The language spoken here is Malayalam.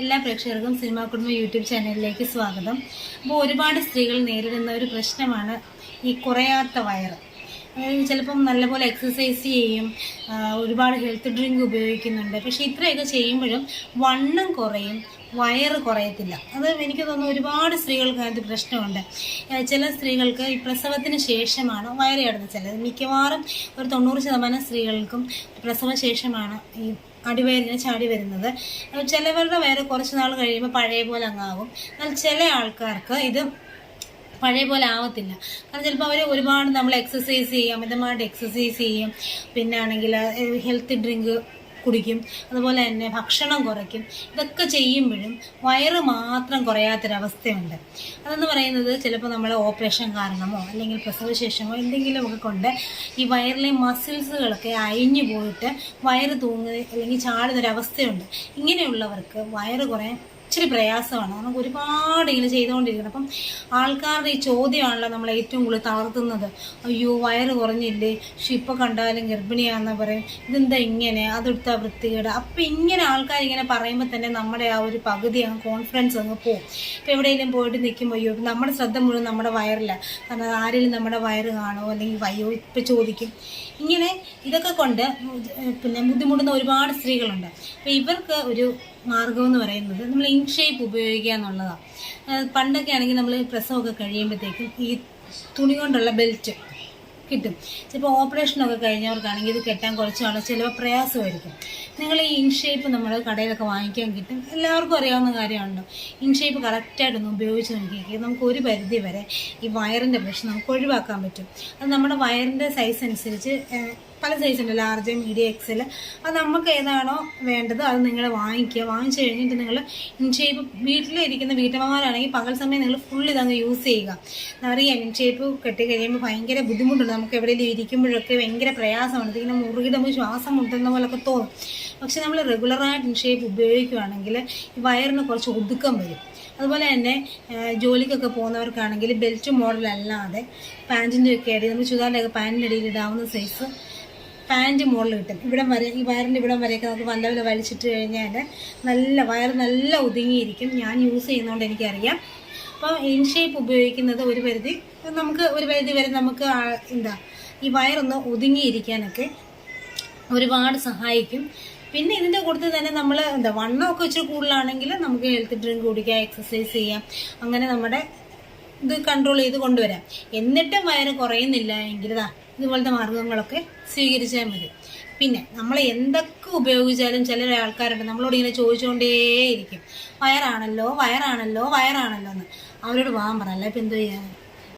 എല്ലാ പ്രേക്ഷകർക്കും സിനിമ കുടുംബ യൂട്യൂബ് ചാനലിലേക്ക് സ്വാഗതം. അപ്പോൾ ഒരുപാട് സ്ത്രീകൾ നേരിടുന്ന ഒരു പ്രശ്നമാണ് ഈ കുറയാത്ത വയറ്. ചിലപ്പം നല്ലപോലെ എക്സസൈസ് ചെയ്യും ഒരുപാട് ഹെൽത്ത് ഡ്രിങ്ക് ഉപയോഗിക്കുന്നുണ്ട്. പക്ഷേ ഇത്രയൊക്കെ ചെയ്യുമ്പോഴും വണ്ണം കുറയും വയറ് കുറയത്തില്ല. അത് എനിക്ക് തോന്നുന്നു ഒരുപാട് സ്ത്രീകൾക്ക് അതിനകത്ത് പ്രശ്നമുണ്ട്. ചില സ്ത്രീകൾക്ക് ഈ പ്രസവത്തിന് ശേഷമാണ് വയറ് ചാടുന്നത് ചിലത് മിക്കവാറും ഒരു തൊണ്ണൂറ് ശതമാനം സ്ത്രീകൾക്കും പ്രസവ ശേഷമാണ് ഈ അടിവയറിന് ചാടി വരുന്നത്. ചിലവരുടെ വയറ് കുറച്ച് നാൾ കഴിയുമ്പോൾ പഴയ പോലെ അങ്ങാകും. എന്നാൽ ചില ആൾക്കാർക്ക് ഇത് പഴയ പോലെ ആവത്തില്ല. കാരണം ചിലപ്പോൾ അവർ ഒരുപാട് നമ്മൾ എക്സസൈസ് ചെയ്യും അമിതമായിട്ട് എക്സസൈസ് ചെയ്യും. പിന്നെ ആണെങ്കിൽ ഹെൽത്ത് ഡ്രിങ്ക് കുടിക്കും അതുപോലെ തന്നെ ഭക്ഷണം കുറയ്ക്കും ഇതൊക്കെ ചെയ്യുമ്പോഴും വയറ് മാത്രം കുറയാത്തൊരവസ്ഥയുണ്ട്. അതെന്ന് പറയുന്നത് ചിലപ്പോൾ നമ്മൾ ഓപ്പറേഷൻ കാരണമോ അല്ലെങ്കിൽ പ്രസവശേഷമോ എന്തെങ്കിലുമൊക്കെ കൊണ്ട് ഈ വയറിലെ മസിൽസുകളൊക്കെ അഴിഞ്ഞു പോയിട്ട് വയറ് തൂങ്ങുക അല്ലെങ്കിൽ ചാടുന്നൊരവസ്ഥയുണ്ട്. ഇങ്ങനെയുള്ളവർക്ക് വയറ് കുറയാൻ ഇച്ചിരി പ്രയാസമാണ്. നമുക്ക് ഒരുപാട് ഇങ്ങനെ ചെയ്തുകൊണ്ടിരിക്കണം. അപ്പം ആൾക്കാരുടെ ഈ ചോദ്യമാണല്ലോ നമ്മൾ ഏറ്റവും കൂടുതൽ തളർത്തുന്നത്. അയ്യോ വയറ് കുറഞ്ഞില്ലേ? പക്ഷെ കണ്ടാലും ഗർഭിണിയാണെന്ന് പറയും. ഇതെന്താ ഇങ്ങനെ? അതെടുത്താൽ വൃത്തികേട്. അപ്പം ഇങ്ങനെ ആൾക്കാർ ഇങ്ങനെ പറയുമ്പോൾ തന്നെ നമ്മുടെ ആ ഒരു പകുതി അങ്ങ് കോൺഫിഡൻസ് അങ്ങ് പോകും ഇപ്പം എവിടെയെങ്കിലും പോയിട്ട് നിൽക്കുമ്പോൾ അയ്യോ നമ്മുടെ ശ്രദ്ധ മുഴുവൻ നമ്മുടെ വയറില്ല കാരണം ആരെങ്കിലും നമ്മുടെ വയറ് കാണോ അല്ലെങ്കിൽ വയ്യോ? ഇപ്പം ചോദിക്കും. ഇങ്ങനെ ഇതൊക്കെ കൊണ്ട് പിന്നെ ബുദ്ധിമുട്ടുന്ന ഒരുപാട് സ്ത്രീകളുണ്ട്. അപ്പം ഇവർക്ക് ഒരു മാർഗം എന്ന് പറയുന്നത് നമ്മൾ ഇൻ ഷേപ്പ് ഉപയോഗിക്കുക എന്നുള്ളതാണ് പണ്ടൊക്കെ ആണെങ്കിൽ നമ്മൾ പ്രസവമൊക്കെ കഴിയുമ്പോഴത്തേക്കും ഈ തുണി കൊണ്ടുള്ള ബെൽറ്റ് കിട്ടും. ചിലപ്പോൾ ഓപ്പറേഷനൊക്കെ കഴിഞ്ഞവർക്കാണെങ്കിൽ ഇത് കെട്ടാൻ കുറച്ച് നാൾ ചിലപ്പോൾ പ്രയാസമായിരിക്കും. നിങ്ങൾ ഈ ഇൻ ഷേപ്പ് നമ്മൾ കടയിലൊക്കെ വാങ്ങിക്കാൻ കിട്ടും. എല്ലാവർക്കും അറിയാവുന്ന കാര്യമാണല്ലോ. ഇൻ ഷേപ്പ് കറക്റ്റായിട്ടൊന്ന് ഉപയോഗിച്ച് നോക്കിയെങ്കിൽ നമുക്ക് ഒരു പരിധി വരെ ഈ വയറിന്റെ പ്രശ്നം നമുക്ക് ഒഴിവാക്കാൻ പറ്റും. അത് നമ്മുടെ വയറിന്റെ സൈസ് അനുസരിച്ച് പല സൈസ് ഉണ്ട് ലാർജ് മീഡിയം എക്സൽ അത് നമുക്ക് ഏതാണോ വേണ്ടത് അത് നിങ്ങൾ വാങ്ങിക്കുക. വാങ്ങിച്ചു കഴിഞ്ഞിട്ട് നിങ്ങൾ ഇൻഷേപ്പ് വീട്ടിലിരിക്കുന്ന വീട്ടമ്മമാരാണെങ്കിൽ പകൽ സമയം നിങ്ങൾ ഫുൾ ഇതങ്ങ് യൂസ് ചെയ്യുക. അറിയാം ഇൻഷേപ്പ് കെട്ടി കഴിയുമ്പോൾ ഭയങ്കര ബുദ്ധിമുട്ടുണ്ട്. നമുക്ക് എവിടെയെങ്കിലും ഇരിക്കുമ്പോഴൊക്കെ ഭയങ്കര പ്രയാസമാണ്. ഇതിങ്ങനെ മുറുകിടുമ്പോൾ ശ്വാസം മുട്ടുന്ന പോലൊക്കെ തോന്നും. പക്ഷെ നമ്മൾ റെഗുലറായിട്ട് ഇൻഷേപ്പ് ഉപയോഗിക്കുകയാണെങ്കിൽ ഈ വയറിന് കുറച്ച് ഒതുക്കം വരും. അതുപോലെ തന്നെ ജോലിക്കൊക്കെ പോകുന്നവർക്കാണെങ്കിൽ ബെൽറ്റ് മോഡലല്ലാതെ പാന്റിന്റെ ഒക്കെ അടി നമ്മൾ ചുതാറിന്റെ ഒക്കെ പാന്റിന്റെ അടിയിൽ ഇടാവുന്ന സൈസ് പാന്റ് മുകളിൽ കിട്ടും. ഇവിടം വരെ ഈ വയറിന്റെ ഇവിടം വരെയൊക്കെ നമുക്ക് നല്ലപോലെ വലിച്ചിട്ട് കഴിഞ്ഞാൽ നല്ല വയർ നല്ല ഒതുങ്ങിയിരിക്കും. ഞാൻ യൂസ് ചെയ്യുന്നതുകൊണ്ട് എനിക്കറിയാം. അപ്പോൾ ഇൻ ഷേപ്പ് ഉപയോഗിക്കുന്നത് ഒരു പരിധി നമുക്ക് ഒരു പരിധി വരെ നമുക്ക് എന്താ ഈ വയറൊന്ന് ഒതുങ്ങിയിരിക്കാനൊക്കെ ഒരുപാട് സഹായിക്കും. പിന്നെ ഇതിന്റെ കൂട്ടത്തിൽ തന്നെ നമ്മൾ എന്താ വണ്ണമൊക്കെ വെച്ച് കൂടുതലാണെങ്കിൽ നമുക്ക് ഹെൽത്ത് ഡ്രിങ്ക് കുടിക്കാം എക്സസൈസ് ചെയ്യാം. അങ്ങനെ നമ്മുടെ ഇത് കൺട്രോൾ ചെയ്ത് കൊണ്ടുവരാം. എന്നിട്ടും വയറ് കുറയുന്നില്ല എങ്കിൽ ഇതാ ഇതുപോലത്തെ മാർഗങ്ങളൊക്കെ സ്വീകരിച്ചാൽ മതി. പിന്നെ നമ്മൾ എന്തൊക്കെ ഉപയോഗിച്ചാലും ചില ആൾക്കാരുണ്ട് നമ്മളോട് ഇങ്ങനെ ചോദിച്ചുകൊണ്ടേയിരിക്കും വയറാണല്ലോ വയറാണല്ലോ വയറാണല്ലോ എന്ന്. അവരോട് വാൻ പറ അല്ല ഇപ്പം എന്തോ ചെയ്യാൻ